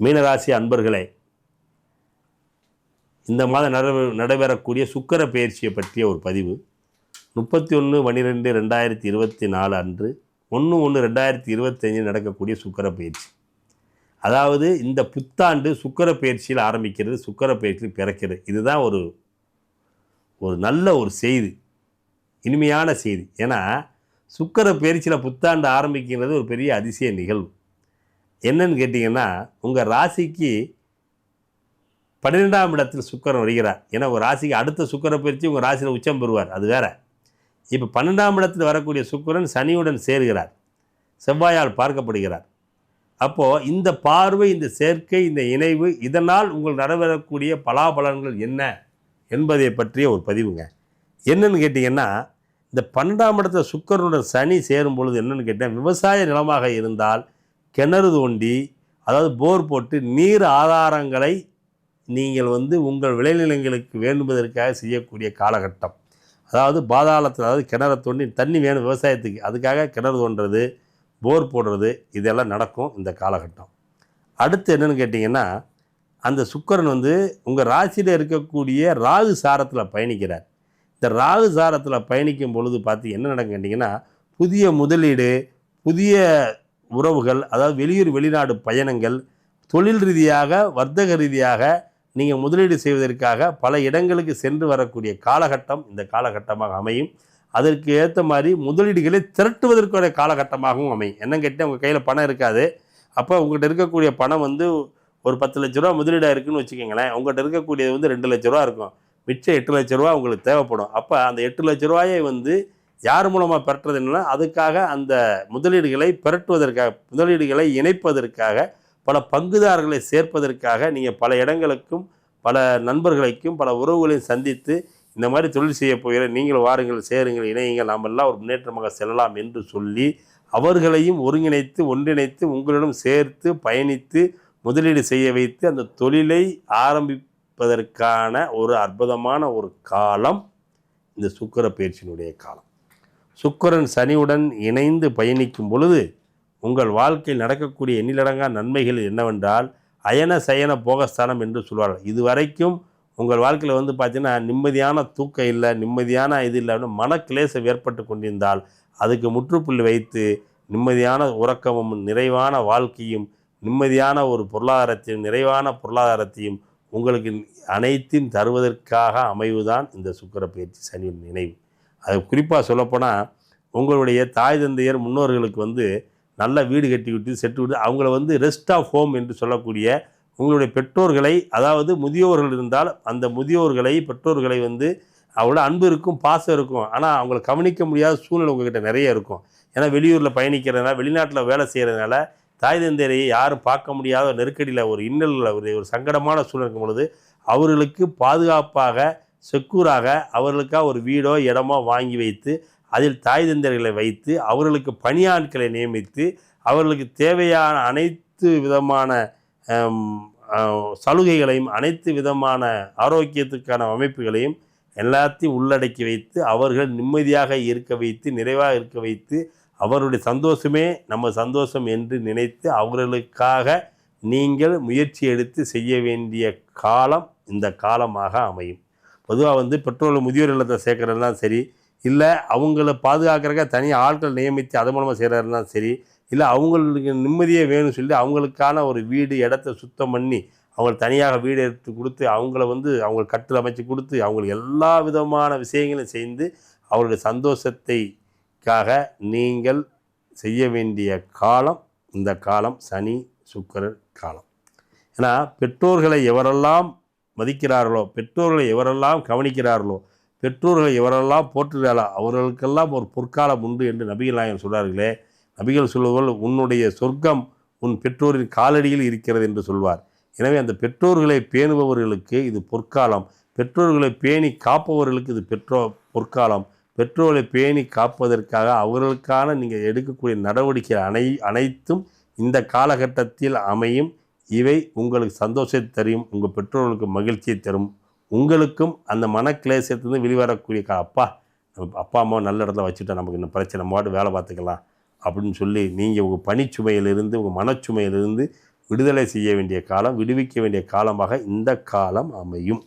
மீனராசி அன்பர்களே இந்த மாதம் நடை நடைபெறக்கூடிய சுக்கர பயிற்சியை பற்றிய ஒரு பதிவு. முப்பத்தி ஒன்று பன்னிரெண்டு ரெண்டாயிரத்தி இருபத்தி நாலு அன்று ஒன்று ஒன்று ரெண்டாயிரத்தி இருபத்தஞ்சு நடக்கக்கூடிய சுக்கர பயிற்சி. அதாவது இந்த புத்தாண்டு சுக்கர பயிற்சியில் ஆரம்பிக்கிறது சுக்கர பயிற்சியில் பிறக்கிறது. இதுதான் ஒரு ஒரு நல்ல ஒரு செய்தி இனிமையான செய்தி. ஏன்னா சுக்கர பயிற்சியில் புத்தாண்டு ஆரம்பிக்கிறது ஒரு பெரிய அதிசய நிகழ்வு. என்னன்னு கேட்டிங்கன்னா உங்கள் ராசிக்கு பன்னிரெண்டாம் இடத்தில் சுக்கரன் வருகிறார். ஏன்னா ஒரு ராசிக்கு அடுத்த சுக்கரை பயிற்சி உங்கள் ராசியில் உச்சம் பெறுவார். அது வேறு. இப்போ பன்னெண்டாம் இடத்தில் வரக்கூடிய சுக்கரன் சனியுடன் சேர்கிறார். செவ்வாயால் பார்க்கப்படுகிறார். அப்போது இந்த பார்வை இந்த சேர்க்கை இந்த இணைவு இதனால் உங்கள் நடைபெறக்கூடிய பலாபலன்கள் என்ன என்பதை பற்றிய ஒரு பதிவுங்க. என்னன்னு கேட்டிங்கன்னா இந்த பன்னெண்டாம் இடத்துல சுக்கரனுடன் சனி சேரும் பொழுது என்னென்னு கேட்டால் விவசாய நிலமாக இருந்தால் கிணறு தோண்டி அதாவது போர் போட்டு நீர் ஆதாரங்களை நீங்கள் வந்து உங்கள் விளைநிலங்களுக்கு வேண்டுவதற்காக செய்யக்கூடிய காலகட்டம். அதாவது பாதாளத்தில் அதாவது கிணறு தோண்டி தண்ணி வேணும் விவசாயத்துக்கு. அதுக்காக கிணறு தோண்டுறது போர் போடுறது இதெல்லாம் நடக்கும் இந்த காலகட்டம். அடுத்து என்னென்னு கேட்டிங்கன்னா அந்த சுக்கரன் வந்து உங்கள் ராசியில் இருக்கக்கூடிய ராகு சாரத்தில் பயணிக்கிறார். இந்த ராகு சாரத்தில் பயணிக்கும் பொழுது பார்த்து என்ன நடக்கும் கேட்டிங்கன்னா புதிய முதலீடு புதிய உறவுகள் அதாவது வெளியூர் வெளிநாடு பயணங்கள் தொழில் ரீதியாக வர்த்தக ரீதியாக நீங்கள் முதலீடு செய்வதற்காக பல இடங்களுக்கு சென்று வரக்கூடிய காலகட்டம் இந்த காலகட்டமாக அமையும். அதற்கு ஏற்ற மாதிரி முதலீடுகளை திரட்டுவதற்கான காலகட்டமாகவும் அமையும். என்ன கேட்டால் உங்கள் கையில் பணம் இருக்காது. அப்போ உங்கள்கிட்ட இருக்கக்கூடிய பணம் வந்து ஒரு பத்து லட்ச ரூபா முதலீடாக இருக்குன்னு வச்சுக்கோங்களேன். உங்கள்கிட்ட இருக்கக்கூடியது வந்து ரெண்டு லட்ச ரூபா இருக்கும். மிச்சம் எட்டு லட்ச ரூபா உங்களுக்கு தேவைப்படும். அப்போ அந்த எட்டு லட்ச ரூபாயை வந்து யார் மூலமாக பெற்றது என்னன்னா அதுக்காக அந்த முதலீடுகளை பெரட்டுவதற்காக முதலீடுகளை இணைப்பதற்காக பல பங்குதாரர்களை சேர்ப்பதற்காக நீங்கள் பல இடங்களுக்கும் பல நண்பர்களைக்கும் பல உறவுகளையும் சந்தித்து இந்த மாதிரி தொழில் செய்ய போகிற நீங்கள் வாருங்கள் சேருங்கள் இணையுங்கள் நாம் எல்லாம் ஒரு முன்னேற்றமாக செல்லலாம் என்று சொல்லி அவர்களையும் ஒருங்கிணைத்து ஒன்றிணைத்து உங்களிடம் சேர்த்து பயணித்து முதலீடு செய்ய வைத்து அந்த தொழிலை ஆரம்பிப்பதற்கான ஒரு அற்புதமான ஒரு காலம் இந்த சுக்கிர பயிற்சியினுடைய காலம். சுக்கிரன் சனியுடன் இணைந்து பயணிக்கும் பொழுது உங்கள் வாழ்க்கையில் நடக்கக்கூடிய எண்ணிலடங்கா நன்மைகள் என்னவென்றால் அயன சயன போகஸ்தானம் என்று சொல்வார்கள். இதுவரைக்கும் உங்கள் வாழ்க்கையில் வந்து பார்த்தீங்கன்னா நிம்மதியான தூக்கம் இல்லை நிம்மதியான இது இல்லை மனக்கிளேசம் ஏற்பட்டு கொண்டிருந்தால் அதுக்கு முற்றுப்புள்ளி வைத்து நிம்மதியான உறக்கமும் நிறைவான வாழ்க்கையும் நிம்மதியான ஒரு பொருளாதாரத்தையும் நிறைவான பொருளாதாரத்தையும் உங்களுக்கு அனைத்தையும் தருவதற்காக அமைவுதான் இந்த சுக்கிர பயிற்சி சனியின் நினைவு. அது குறிப்பாக சொல்லப்போனால் உங்களுடைய தாய் தந்தையர் முன்னோர்களுக்கு வந்து நல்ல வீடு கட்டி விட்டு செட்டு விட்டு அவங்கள வந்து ரெஸ்ட் ஆஃப் ஹோம் என்று சொல்லக்கூடிய உங்களுடைய பெற்றோர்களை அதாவது முதியோர்கள் இருந்தால் அந்த முதியோர்களை பெற்றோர்களை வந்து அவ்வளோ அன்பு இருக்கும் பாசம் இருக்கும். ஆனால் அவங்கள கவனிக்க முடியாத சூழ்நிலை உங்ககிட்ட நிறைய இருக்கும். ஏன்னா வெளியூரில் பயணிக்கிறதுனால வெளிநாட்டில் வேலை செய்கிறதுனால தாய் தந்தையரை யாரும் பார்க்க முடியாத நெருக்கடியில் ஒரு இன்னலில் ஒரு ஒரு சங்கடமான சூழ்நிலை இருக்கும் பொழுது அவர்களுக்கு பாதுகாப்பாக செக்கூராக அவர்களுக்காக ஒரு வீடோ இடமோ வாங்கி வைத்து அதில் தாய் தந்தர்களை வைத்து அவர்களுக்கு பணியாட்களை நியமித்து அவர்களுக்கு தேவையான அனைத்து விதமான சலுகைகளையும் அனைத்து விதமான ஆரோக்கியத்துக்கான அமைப்புகளையும் எல்லாத்தையும் உள்ளடக்கி வைத்து அவர்கள் நிம்மதியாக இருக்க வைத்து நிறைவாக இருக்க வைத்து அவருடைய சந்தோஷமே நம்ம சந்தோஷம் என்று நினைத்து அவர்களுக்காக நீங்கள் முயற்சி எடுத்து செய்ய வேண்டிய காலம் இந்த காலமாக அமையும். பொதுவாக வந்து பெற்றோர்கள் முதியோர் இல்லத்தை சேர்க்குறதுலாம் சரி இல்லை அவங்கள பாதுகாக்கிறக்க தனியாக ஆட்கள் நியமித்து அது மூலமாக செய்கிறதுலாம் சரி இல்லை அவங்களுக்கு நிம்மதியே வேணும்னு சொல்லி அவங்களுக்கான ஒரு வீடு இடத்த சுத்தம் பண்ணி அவங்களுக்கு தனியாக வீடு எடுத்து கொடுத்து அவங்கள வந்து அவங்க கட்டில் அமைச்சு கொடுத்து அவங்களுக்கு எல்லா விதமான விஷயங்களும் செய்து அவருடைய சந்தோஷத்தைக்காக நீங்கள் செய்ய வேண்டிய காலம் இந்த காலம் சனி சுக்கரர் காலம். ஏன்னா பெற்றோர்களை எவரெல்லாம் மதிக்கிறார்களோ? பெற்றோர்களை எவரெல்லாம் கவனிக்கிறார்களோ? பெற்றோர்களை எவரெல்லாம் போற்றுகிறார்களோ? அவர்களுக்கெல்லாம் ஒரு பொற்காலம் உண்டு என்று நபிகள் நாயகம் சொல்வார்களே நபிகள் சொல்லுவர்கள் உன்னுடைய சொர்க்கம் உன் பெற்றோரின் காலடியில் இருக்கிறது என்று சொல்வார். எனவே அந்த பெற்றோர்களை பேணுபவர்களுக்கு இது பொற்காலம். பெற்றோர்களை பேணி காப்பவர்களுக்கு இது பெற்றோ பொற்காலம். பெற்றோர்களை பேணி காப்பதற்காக அவர்களுக்கான நீங்கள் எடுக்கக்கூடிய நடவடிக்கை அனை அனைத்தும் இந்த காலகட்டத்தில் அமையும். இவை உங்களுக்கு சந்தோஷத்தை தரும் உங்கள் பெற்றோர்களுக்கு மகிழ்ச்சியை தரும். உங்களுக்கும் அந்த மனக்கிளேசத்துலேருந்து வெளிவரக்கூடிய கா அப்பா நம்ம அப்பா அம்மா நல்ல இடத்துல வச்சுட்டா நமக்கு இந்த பிரச்சனை மாட்டு வேலை பார்த்துக்கலாம். அப்படின்னு சொல்லி நீங்கள் உங்கள் பணிச்சுமையிலிருந்து உங்கள் மனச்சுமையிலிருந்து விடுதலை செய்ய வேண்டிய காலம் விடுவிக்க வேண்டிய காலமாக இந்த காலம் அமையும்.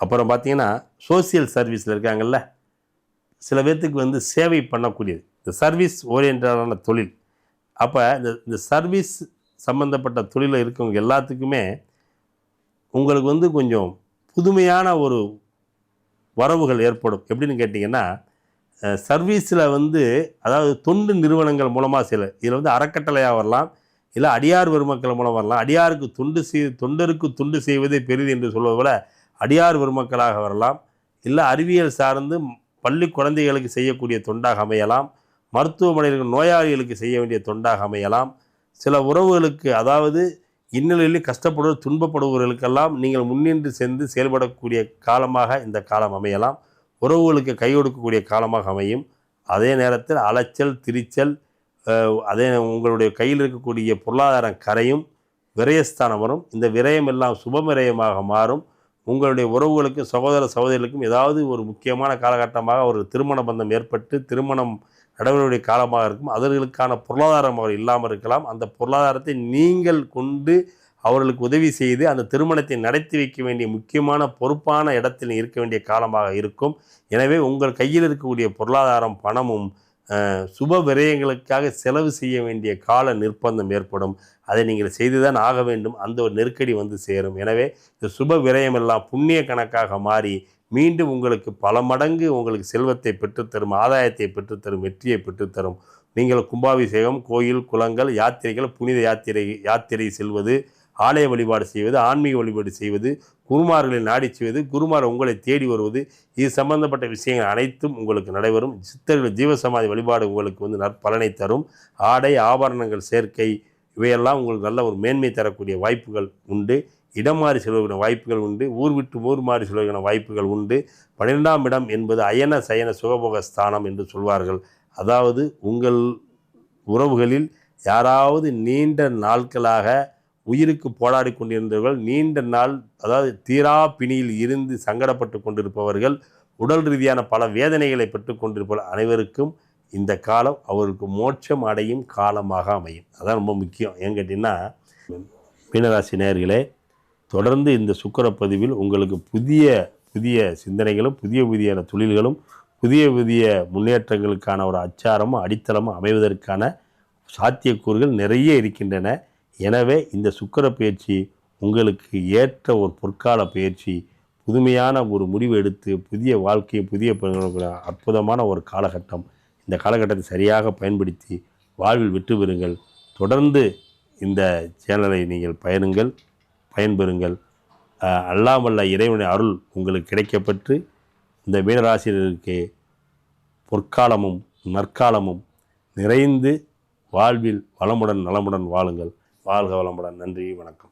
அப்புறம் பார்த்தீங்கன்னா சோசியல் சர்வீஸில் இருக்காங்கல்ல சில பேர்த்துக்கு வந்து சேவை பண்ணக்கூடியது. இந்த சர்வீஸ் ஓரியன்டான தொழில். அப்போ இந்த இந்த சர்வீஸ் சம்மந்தப்பட்ட தொழிலில் இருக்கவங்க எல்லாத்துக்குமே உங்களுக்கு வந்து கொஞ்சம் புதுமையான ஒரு வரவுகள் ஏற்படும். எப்படின்னு கேட்டிங்கன்னா சர்வீஸில் வந்து அதாவது தொண்டு நிறுவனங்கள் மூலமாக சில இதில் வந்து அறக்கட்டளையாக வரலாம் இல்லை அடியார் பெருமக்கள் மூலம் வரலாம். அடியாருக்கு தொண்டு செய் தொண்டருக்கு தொண்டு செய்வதே பெரிது என்று சொல்வது போல அடியார் பெருமக்களாக வரலாம் இல்லை அறிவியல் சார்ந்து பள்ளி குழந்தைகளுக்கு செய்யக்கூடிய தொண்டாக அமையலாம் மருத்துவமனையில் நோயாளிகளுக்கு செய்ய வேண்டிய தொண்டாக அமையலாம் சில உறவுகளுக்கு அதாவது இன்னலில் கஷ்டப்படுவது துன்பப்படுபவர்களுக்கெல்லாம் நீங்கள் முன்னின்று சென்று செயல்படக்கூடிய காலமாக இந்த காலம் அமையலாம். உறவுகளுக்கு கை கொடுக்கக்கூடிய காலமாக அமையும். அதே நேரத்தில் அலைச்சல் திரிச்சல் அதே உங்களுடைய கையில் இருக்கக்கூடிய பொருளாதாரம் கரையும் விரயஸ்தானம் வரும். இந்த விரயம் எல்லாம் சுப விரயமாக மாறும். உங்களுடைய உறவுகளுக்கும் சகோதர சகோதரிகளுக்கும் ஏதாவது ஒரு முக்கியமான காலகட்டமாக ஒரு திருமண பந்தம் ஏற்பட்டு திருமணம் நடவடிக்கை காலமாக இருக்கும். அவர்களுக்கான பொருளாதாரம் அவர் இல்லாமல் இருக்கலாம். அந்த பொருளாதாரத்தை நீங்கள் கொண்டு அவர்களுக்கு உதவி செய்து அந்த திருமணத்தை நடத்தி வைக்க வேண்டிய முக்கியமான பொறுப்பான இடத்தில் இருக்க வேண்டிய காலமாக இருக்கும். எனவே உங்கள் கையில் இருக்கக்கூடிய பொருளாதாரம் பணமும் சுப விரயங்களுக்காக செலவு செய்ய வேண்டிய கால நிர்பந்தம் ஏற்படும். அதை நீங்கள் செய்துதான் ஆக வேண்டும். அந்த ஒரு நெருக்கடி வந்து சேரும். எனவே இந்த சுப விரயம் எல்லாம் புண்ணிய கணக்காக மாறி மீண்டும் உங்களுக்கு பல மடங்கு உங்களுக்கு செல்வத்தை பெற்றுத்தரும் ஆதாயத்தை பெற்றுத்தரும் வெற்றியை பெற்றுத்தரும். நீங்கள் கும்பாபிஷேகம் கோயில் குளங்கள் யாத்திரைகள் புனித யாத்திரை யாத்திரை செல்வது ஆலய வழிபாடு செய்வது ஆன்மீக வழிபாடு செய்வது குருமார்களை நாடி செய்வது குருமார் உங்களை தேடி வருவது இது சம்பந்தப்பட்ட விஷயங்கள் அனைத்தும் உங்களுக்கு நடைபெறும். சித்தர்கள் ஜீவசமாதி வழிபாடு உங்களுக்கு வந்து நற்பலனை தரும். ஆடை ஆபரணங்கள் சேர்க்கை இவையெல்லாம் உங்களுக்கு நல்ல ஒரு மேன்மை தரக்கூடிய வாய்ப்புகள் உண்டு. இடம் மாறி செல்வதற்கான வாய்ப்புகள் உண்டு. ஊர் விட்டு ஊர் மாறி செல்வதற்கான வாய்ப்புகள் உண்டு. பன்னிரெண்டாம் இடம் என்பது அயன சயன சுகபோக ஸ்தானம் என்று சொல்வார்கள். அதாவது உங்கள் உறவுகளில் யாராவது நீண்ட நாட்களாக உயிருக்கு போராடி கொண்டிருந்தவர்கள் நீண்ட நாள் அதாவது தீரா பிணியில் இருந்து சங்கடப்பட்டு கொண்டிருப்பவர்கள் உடல் ரீதியான பல வேதனைகளை பெற்று கொண்டிருப்பவர் அனைவருக்கும் இந்த காலம் அவருக்கு மோட்சம் அடையும் காலமாக அமையும். அதான் ரொம்ப முக்கியம். ஏன் கேட்டிங்கன்னா மீனராசி நேர்களே தொடர்ந்து இந்த சுக்கர பதிவில் உங்களுக்கு புதிய புதிய சிந்தனைகளும் புதிய புதியான தொழில்களும் புதிய புதிய முன்னேற்றங்களுக்கான ஒரு அச்சாரமும் அடித்தளமும் அமைவதற்கான சாத்தியக்கூறுகள் நிறைய இருக்கின்றன. எனவே இந்த சுக்கர பயிற்சி உங்களுக்கு ஏற்ற ஒரு பொற்கால பயிற்சி புதுமையான ஒரு முடிவு எடுத்து புதிய வாழ்க்கையை புதிய அற்புதமான ஒரு காலகட்டம் இந்த காலகட்டத்தை சரியாக பயன்படுத்தி வாழ்வில் வெற்றி பெறுங்கள் தொடர்ந்து இந்த சேனலை நீங்கள் பயனுங்கள் பயன்பெறுங்கள். அல்லாமல்ல இறைவனை அருள் உங்களுக்கு கிடைக்கப்பெற்று இந்த மீனராசிரியருக்கு பொற்காலமும் நற்காலமும் நிறைந்து வாழ்வில் வளமுடன் நலமுடன் வாழுங்கள். வாழ்க வளமுடன். நன்றி வணக்கம்.